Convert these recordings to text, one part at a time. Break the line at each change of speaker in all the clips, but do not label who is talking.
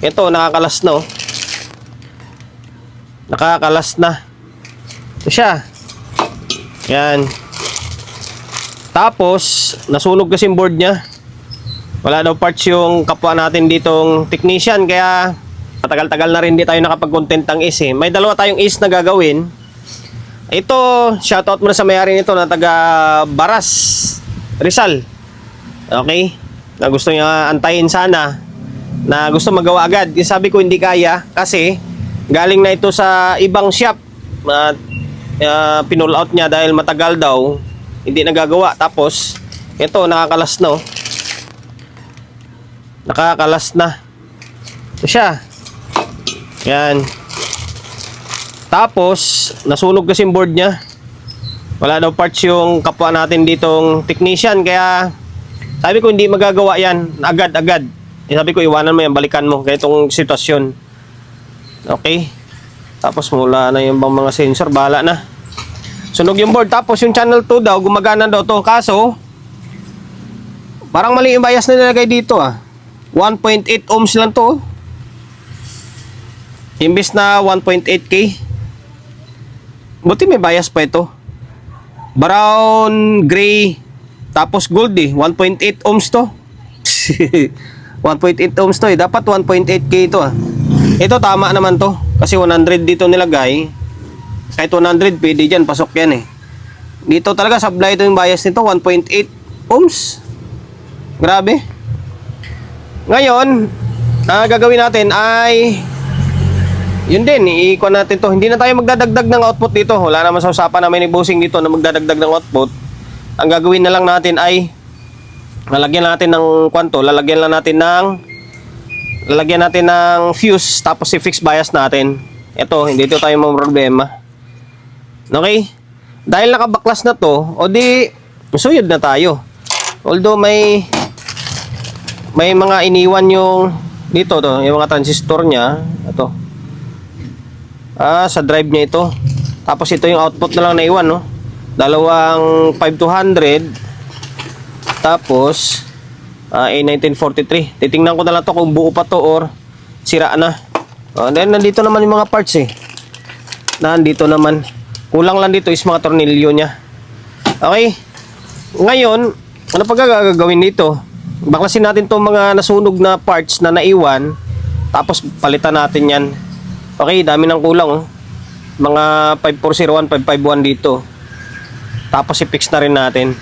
Ito, nakakalas na oh. Nakakalas na. Ito siya. Yan. Tapos, nasunog kasi yung board niya. Wala daw parts yung kapwa natin ditong technician. Kaya, matagal-tagal na rin di tayo nakapag-content ng is eh. May dalawa tayong is na gagawin. Ito, shoutout muna sa may-ari nito na taga Baras, Rizal. Okay? Na gusto niya antayin sana na gusto magawa agad. Yung sabi ko hindi kaya kasi galing na ito sa ibang shop at uh, pinull out niya dahil matagal daw hindi nagagawa. Tapos ito nakakalas na oh. Nakakalas na. Ito siya. Yan. Tapos, nasunog kasi yung board niya. Wala daw parts yung kapwa natin ditong technician. Kaya, sabi ko hindi magagawa yan. Agad-agad. Sabi ko, iwanan mo yan, balikan mo. Kaya itong sitwasyon. Okay. Tapos, mula na yung bang mga sensor. Bala na. Sunog yung board. Tapos, yung channel 2 daw, gumagana daw to. Kaso, parang mali yung bias na nilagay dito ah. 1.8 ohms lang to. oh. Imbis na 1.8k. Buti may bias pa ito. Brown, gray, tapos gold eh. 1.8 ohms to. 1.8 ohms to eh. Dapat 1.8k ito ah. Ito tama naman to. Kasi 100 dito nilagay. Kahit 100 pwede dyan. Pasok yan eh. Dito talaga supply ito yung bias nito. 1.8 ohms. Grabe. Ngayon, ang gagawin natin ay yun din, iikuan natin to. Hindi na tayo magdadagdag ng output dito. Wala naman sa usapan namin ni Bossing dito na magdadagdag ng output. Ang gagawin na lang natin ay lalagyan natin ng kwanto, lalagyan lang natin ng lalagyan natin ng fuse tapos i-fix bias natin. Ito, hindi ito tayo mga problema. Okay? Dahil nakabaklas na to, o di suyod na tayo. Although may may mga iniwan yung dito to, yung mga transistor niya, ito. Ah, sa drive niya ito. Tapos ito yung output na lang na iwan, no? Dalawang 5200. Tapos, ah, A1943. Titingnan ko na lang to kung buo pa to or sira na. Oh, then, nandito naman yung mga parts eh. Nandito naman. Kulang lang dito is mga tornilyo niya. Okay. Ngayon, ano pa gagawin dito? Baklasin natin tong mga nasunog na parts na naiwan. Tapos palitan natin yan. Okay, dami ng kulang oh. Mga 5401, 551 dito. Tapos i-fix na rin natin.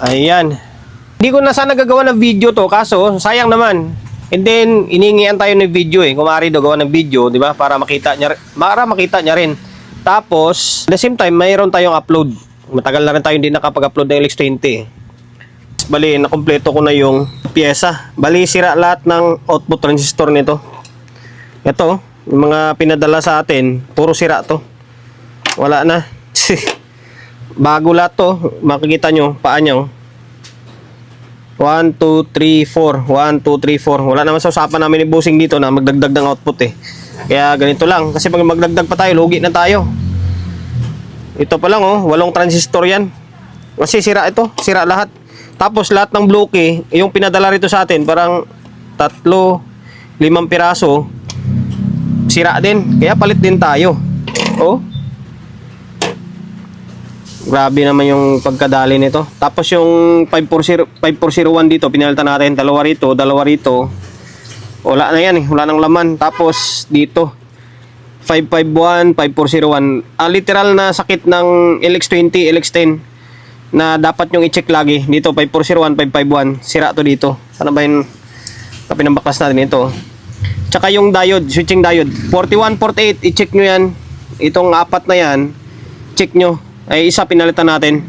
Ayan. Hindi ko na sana gagawa ng video to kaso sayang naman. And then iningian tayo ng video eh. Kumari do gawa ng video, 'di ba? Para makita niya para makita niya rin. Tapos, at the same time, mayroon tayong upload. Matagal na rin tayo hindi nakapag-upload ng LX20. eh. Bali, nakompleto ko na yung pyesa. Bali, sira lahat ng output transistor nito. Ito, yung mga pinadala sa atin, puro sira to. Wala na. Bago lahat to. Makikita nyo, paa nyo. 1, 2, 3, 4. 1, 2, 3, 4. Wala naman sa usapan namin ni Busing dito na magdagdag ng output eh. Kaya ganito lang. Kasi pag magdagdag pa tayo, lugi na tayo. Ito pa lang oh, walong transistor yan. Kasi sira ito, sira lahat. Tapos lahat ng bloke, yung pinadala rito sa atin, parang tatlo, limang piraso, sira din. Kaya palit din tayo. Oh. Grabe naman yung pagkadali nito. Tapos yung 5401 dito, pinalitan natin. Dalawa rito, dalawa rito. Wala na yan eh. Wala nang laman. Tapos dito, 551, 5401. Ang literal na sakit ng LX20, LX10 na dapat yung i-check lagi. Dito, 5401, 551. Sira to dito. Sana ba yung pinambaklas natin ito? Tsaka yung diode, switching diode. 4148, i-check nyo yan. Itong apat na yan, check nyo. Ay, isa pinalitan natin.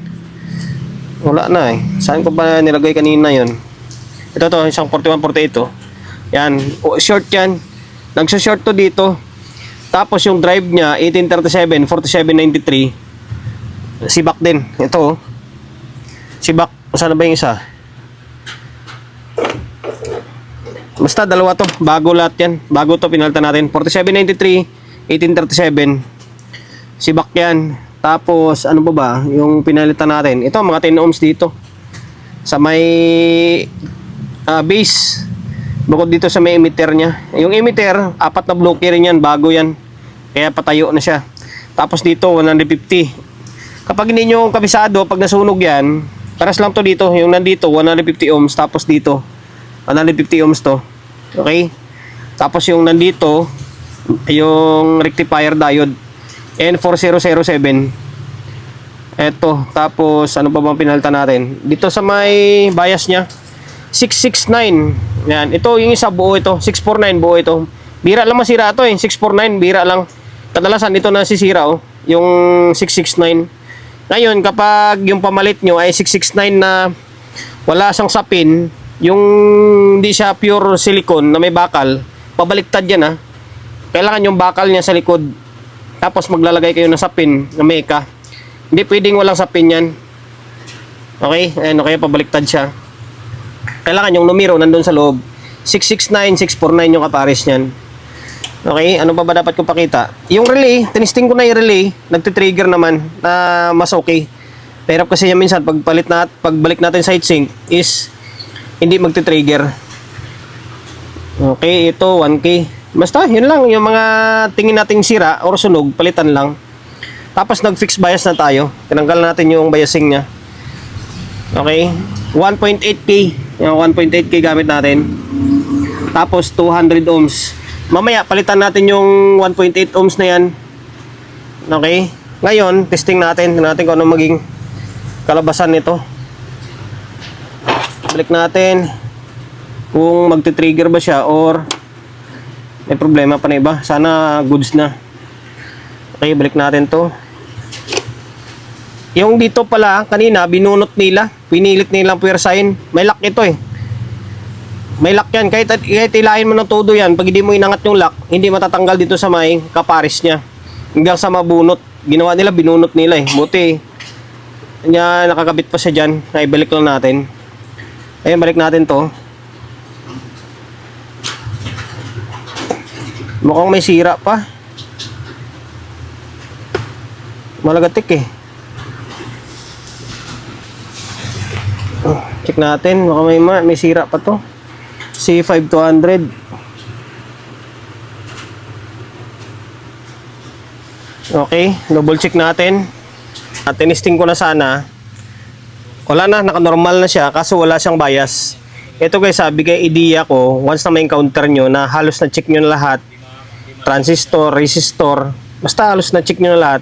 Wala na eh. Saan ko ba nilagay kanina yon? Ito to, isang 4148 to. Yan, short yan. Nagsa-short to dito. Tapos yung drive niya, 1837, 4793. Sibak din. Ito oh. Sibak. Saan ba yung isa? Basta dalawa to. Bago lahat yan. Bago to pinalitan natin. 4793, 1837. Sibak yan. Tapos ano pa ba? Yung pinalitan natin. Ito mga 10 ohms dito. Sa may ah, base. Bukod dito sa may emitter niya. Yung emitter, apat na blocker rin yan, bago yan. Kaya patayo na siya. Tapos dito, 150. Kapag hindi nyo kabisado, pag nasunog yan, paras lang to dito. Yung nandito, 150 ohms. Tapos dito, 150 ohms to. Okay? Tapos yung nandito, yung rectifier diode. N4007. Eto, tapos ano pa bang pinalitan natin? Dito sa may bias niya, 669. Yan, ito yung isa buo ito, 649 buo ito. Bira lang masira ito eh, 649 bira lang. Kadalasan ito na sisira oh, yung 669. Ngayon, kapag yung pamalit nyo ay 669 na wala siyang sapin, yung hindi siya pure silicone na may bakal, pabaliktad yan ah. Kailangan yung bakal niya sa likod. Tapos maglalagay kayo ng sapin na meka. Hindi pwedeng walang sapin yan. Okay? Ayan, kaya pabaliktad siya. Kailangan yung numero nandun sa loob. 669, 649 yung kapares niyan. Okay, ano pa ba dapat ko pakita? Yung relay, tinisting ko na yung relay, nagtitrigger naman na mas okay. Pero kasi yan minsan, pagpalit na, pagbalik natin sa heatsink is hindi magtitrigger. Okay, ito 1K. Basta, yun lang. Yung mga tingin nating sira or sunog, palitan lang. Tapos nag-fix bias na tayo. Tinanggal natin yung biasing niya. Okay. 1.8K. Yung 1.8K gamit natin. Tapos 200 ohms. Mamaya palitan natin yung 1.8 ohms na yan. Okay. Ngayon, testing natin. Tingnan natin kung ano maging kalabasan nito. Balik natin kung magti-trigger ba siya or may problema pa na iba. Sana goods na. Okay, balik natin to. Yung dito pala, kanina, binunot nila. Pinilit nilang puwersahin. May lock ito eh. May lock yan. Kahit, kahit ilahin mo ng todo yan, pag hindi mo inangat yung lock, hindi matatanggal dito sa may kaparis niya. Hanggang sa mabunot. Ginawa nila, binunot nila eh. Buti, niya nakakabit pa siya dyan. Ay, balik lang natin. Ayun, balik natin to. Mukhang may sira pa. Malagatik eh. Check natin. Baka may, ma- may sira pa to. C5200. Okay, double check natin. At tinisting ko na sana. Wala na, naka-normal na siya kaso wala siyang bias. Ito guys, sabi kay idea ko, once na may encounter nyo na halos na check nyo na lahat, transistor, resistor, basta halos na check nyo na lahat,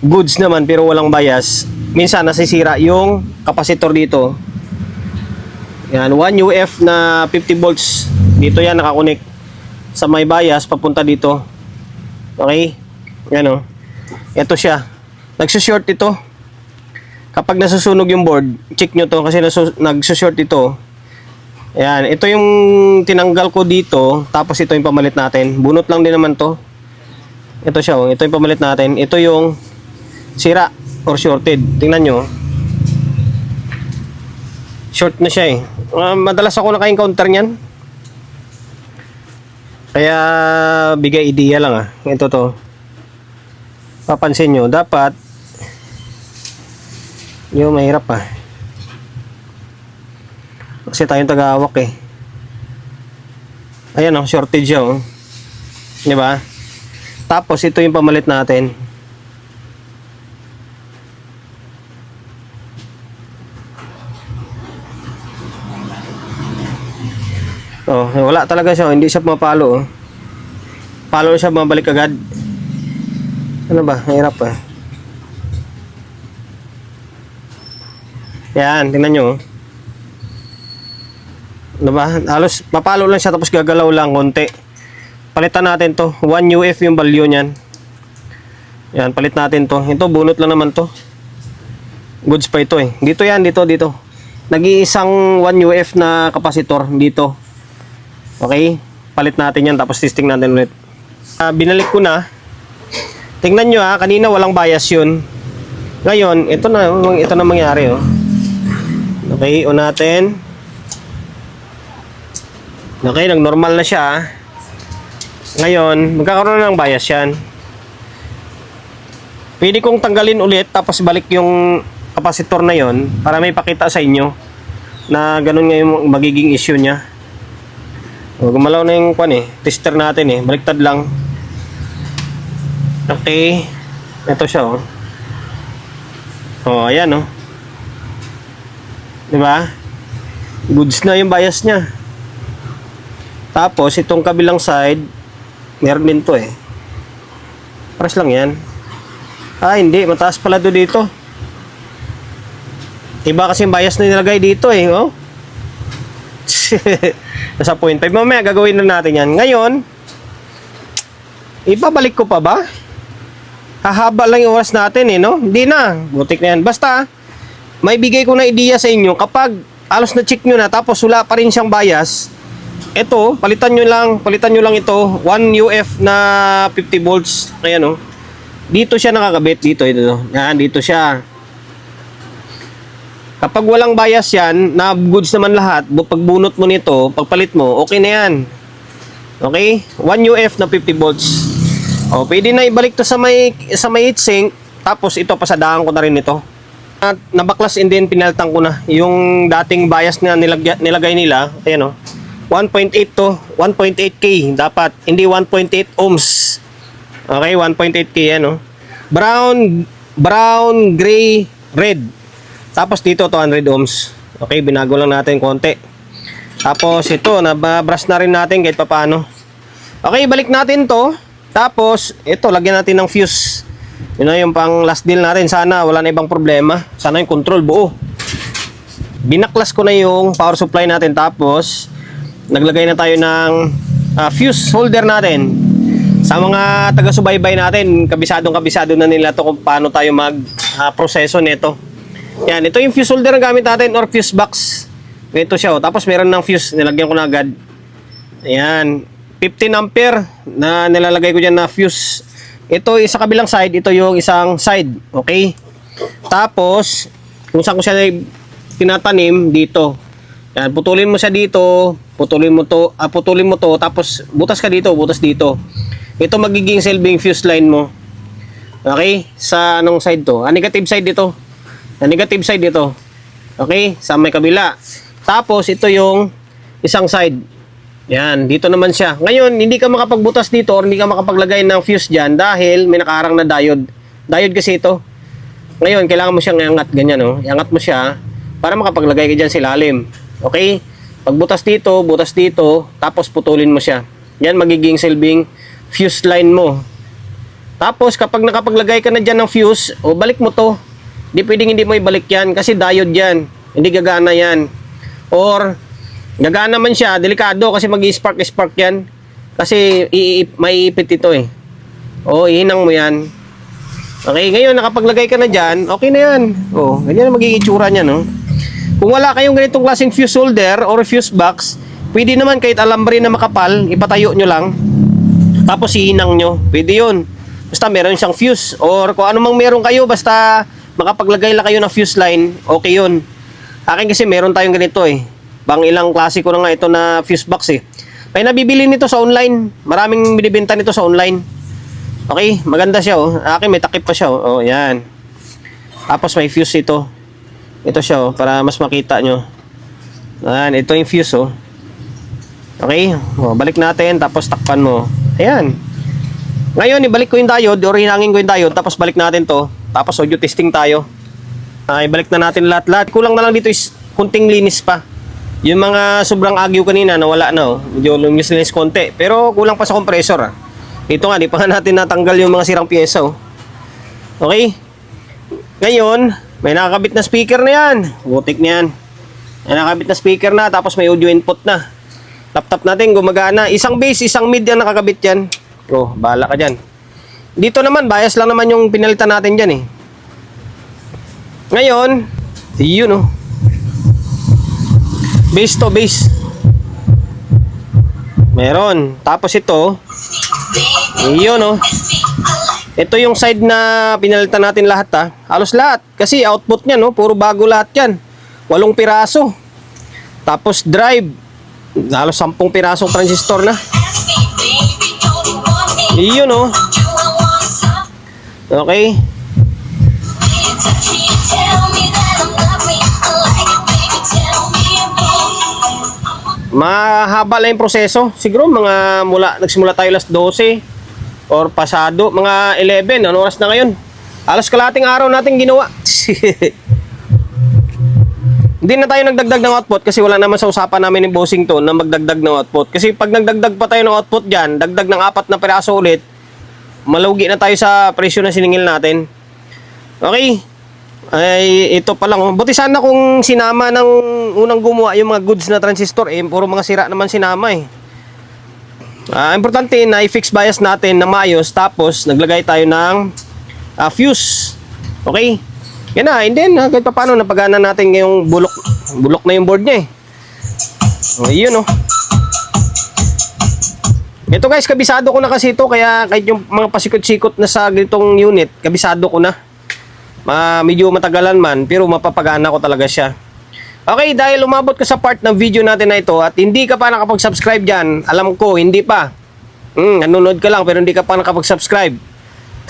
goods naman pero walang bias, minsan nasisira yung kapasitor dito. Yan, 1 UF na 50 volts. Dito yan nakakunik sa may bias papunta dito. Okay? Yan o. Ito siya. Nagsushort ito. Kapag nasusunog yung board, check nyo to kasi nasu- nagsushort ito. Ayan, ito yung tinanggal ko dito, tapos ito yung pamalit natin. Bunot lang din naman to. Ito siya, oh. ito yung pamalit natin. Ito yung sira or shorted. Tingnan nyo. Short na siya eh. Ah, madalas ako naka-encounter niyan. Kaya bigay idea lang ah. Ito to. Papansin nyo, dapat yung mahirap ah. Kasi tayong taga-awak eh. Ayan oh, shortage siya oh. Di ba? Tapos ito yung pamalit natin. Oh, wala talaga siya, oh. hindi siya pumapalo oh. Palo siya bumabalik agad. Ano ba? Mahirap ah. Yan, tingnan nyo oh. Diba? Halos papalo lang siya tapos gagalaw lang konti. Palitan natin to. 1 UF yung value niyan. Yan, palit natin to. Ito, bunot lang naman to. Goods pa ito eh. Dito yan, dito, dito. Nag-iisang 1 UF na kapasitor dito. Okay? Palit natin yan tapos testing natin ulit. Ah, binalik ko na. Tingnan nyo ha, kanina walang bias yun. Ngayon, ito na, ito na mangyari oh. Okay, o natin. Okay, nag-normal na siya. ah. Ngayon, magkakaroon na ng bias yan. Pwede kong tanggalin ulit tapos balik yung kapasitor na yon para may pakita sa inyo na ganun nga yung magiging issue niya. O, gumalaw na yung kwan eh. Tester natin eh. Baliktad lang. Okay. Ito siya oh. Oh, ayan oh. 'Di ba? Goods na yung bias niya. Tapos itong kabilang side, meron din to eh. Pares lang 'yan. Ah, hindi, mataas pala do dito. Iba kasi yung bias na nilagay dito eh, oh. Nasa 0.5. Mamaya gagawin na natin yan. Ngayon, ibabalik ko pa ba? Hahaba lang yung oras natin eh, no? Hindi na. Butik na yan. Basta, may bigay ko na idea sa inyo. Kapag alos na check nyo na, tapos wala pa rin siyang bias, ito, palitan nyo lang, palitan nyo lang ito. 1 UF na 50 volts. Ayan, oh. Dito siya nakakabit. Dito, ito. Yan, dito siya. Kapag walang bias yan, na goods naman lahat, bu- pagbunot mo nito, pagpalit mo, okay na yan. Okay? 1 UF na 50 volts. O, pwede na ibalik to sa may, sa may heatsink, tapos ito, pasadaan ko na rin ito. At nabaklas and then pinaltan ko na. Yung dating bias na nilagay, nilagay nila, ayan o, 1.8 to 1.8K dapat, hindi 1.8 ohms. Okay, 1.8K yan o. Brown, brown, gray, red. Tapos dito 200 ohms. Okay, binago lang natin konti. Tapos ito, nababrush na rin natin kahit papaano. Okay, balik natin to. Tapos, ito, lagyan natin ng fuse. Yun na yung pang last deal natin. Sana wala na ibang problema. Sana yung control buo. Binaklas ko na yung power supply natin. Tapos, naglagay na tayo ng ah, fuse holder natin. Sa mga taga-subaybay natin, kabisadong kabisado na nila to kung paano tayo mag-proseso nito. Yan, ito yung fuse holder na gamit natin or fuse box. Ito siya, oh. tapos meron ng fuse, nilagyan ko na agad. Ayan, 15 ampere na nilalagay ko dyan na fuse. Ito sa kabilang side, ito yung isang side, okay? Tapos, kung saan ko siya tinatanim, dito. Yan, putulin mo siya dito, putulin mo to, ah, putulin mo to, tapos butas ka dito, butas dito. Ito magiging silbing fuse line mo. Okay? Sa anong side to? Ah, negative side dito. Ah, negative side dito. Okay? Sa may kabila. Tapos, ito yung isang side. Yan, dito naman siya. Ngayon, hindi ka makapagbutas dito or hindi ka makapaglagay ng fuse dyan dahil may nakaharang na diode. Diode kasi ito. Ngayon, kailangan mo siyang iangat ganyan, no? Iangat mo siya para makapaglagay ka dyan sa ilalim. Okay? Pagbutas dito, butas dito, tapos putulin mo siya. Yan magiging silbing fuse line mo. Tapos, kapag nakapaglagay ka na dyan ng fuse, o balik mo to. Hindi pwedeng hindi mo ibalik yan kasi diode yan. Hindi gagana yan. Or, gagana man siya, delikado kasi mag-spark spark yan. Kasi iip, maiipit ito eh. O, ihinang mo yan. Okay, ngayon nakapaglagay ka na dyan, okay na yan. O, ganyan na magiging itsura niya, no? Kung wala kayong ganitong klaseng fuse holder or fuse box, pwede naman kahit alambre na makapal, ipatayo nyo lang. Tapos ihinang nyo. Pwede yun. Basta meron siyang fuse. Or kung ano mang meron kayo, basta makapaglagay lang kayo ng fuse line, okay yun. Akin kasi meron tayong ganito eh. Bang ilang klase ko na nga ito na fuse box eh. May nabibili nito sa online. Maraming binibenta nito sa online. Okay, maganda siya oh. Akin may takip pa siya oh. Oh, yan. Tapos may fuse ito. Ito siya oh, para mas makita nyo. Ayan, ito yung fuse oh. Okay, oh, balik natin tapos takpan mo. Ayan. Ngayon, ibalik ko yung diode or hinangin ko yung diode tapos balik natin to. Tapos audio testing tayo. Ay, balik na natin lahat-lahat. Kulang na lang dito is kunting linis pa. Yung mga sobrang agyo kanina nawala na oh. Medyo lumis-linis konti. Pero kulang pa sa compressor ah. Ito nga, di pa natin natanggal yung mga sirang pyesa oh. Okay? Ngayon, may nakakabit na speaker na yan. Butik na yan. May nakakabit na speaker na, tapos may audio input na. Laptop natin gumagana. Isang base, isang mid yan nakakabit yan. Oh, bahala ka dyan. Dito naman, bias lang naman yung pinalitan natin dyan eh. Ngayon, yun oh. Base to base. Meron. Tapos ito, yun oh. Ito yung side na pinalitan natin lahat ha. Halos lahat. Kasi output niya no, puro bago lahat yan. Walong piraso. Tapos drive. Halos sampung pirasong transistor na. Yun oh. Okay. mahaba lang yung proseso. Siguro mga mula, nagsimula tayo last 12 or pasado, mga 11. Ano oras na ngayon? Alas kalating araw natin ginawa. Hindi na tayo nagdagdag ng output kasi wala naman sa usapan namin ni Bossington na magdagdag ng output. Kasi pag nagdagdag pa tayo ng output dyan, dagdag ng apat na peraso ulit, malugi na tayo sa presyo na siningil natin. Okay. Ay, ito pa lang. oh. Buti sana kung sinama ng unang gumawa yung mga goods na transistor, eh, puro mga sira naman sinama eh. Ah, importante na i-fix bias natin na maayos tapos naglagay tayo ng ah, fuse. Okay? Yan na, and then ah, kahit pa paano napagana natin yung bulok bulok na yung board niya eh. Oh, yun oh. Ito guys, kabisado ko na kasi ito kaya kahit yung mga pasikot-sikot na sa ganitong unit, kabisado ko na. Ma medyo matagalan man pero mapapagana ko talaga siya. Okay, dahil umabot ka sa part ng video natin na ito at hindi ka pa nakapag-subscribe dyan, alam ko, hindi pa. Hmm, nanonood ka lang pero hindi ka pa nakapag-subscribe.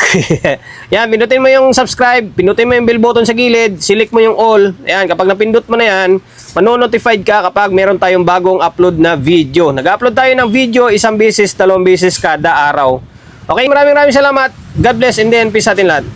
yan, pinutin mo yung subscribe, pinutin mo yung bell button sa gilid, select mo yung all. Ayan, kapag napindot mo na yan, manonotified ka kapag meron tayong bagong upload na video. Nag-upload tayo ng video isang beses, dalawang beses kada araw. Okay, maraming maraming salamat. God bless and then peace sa atin lahat.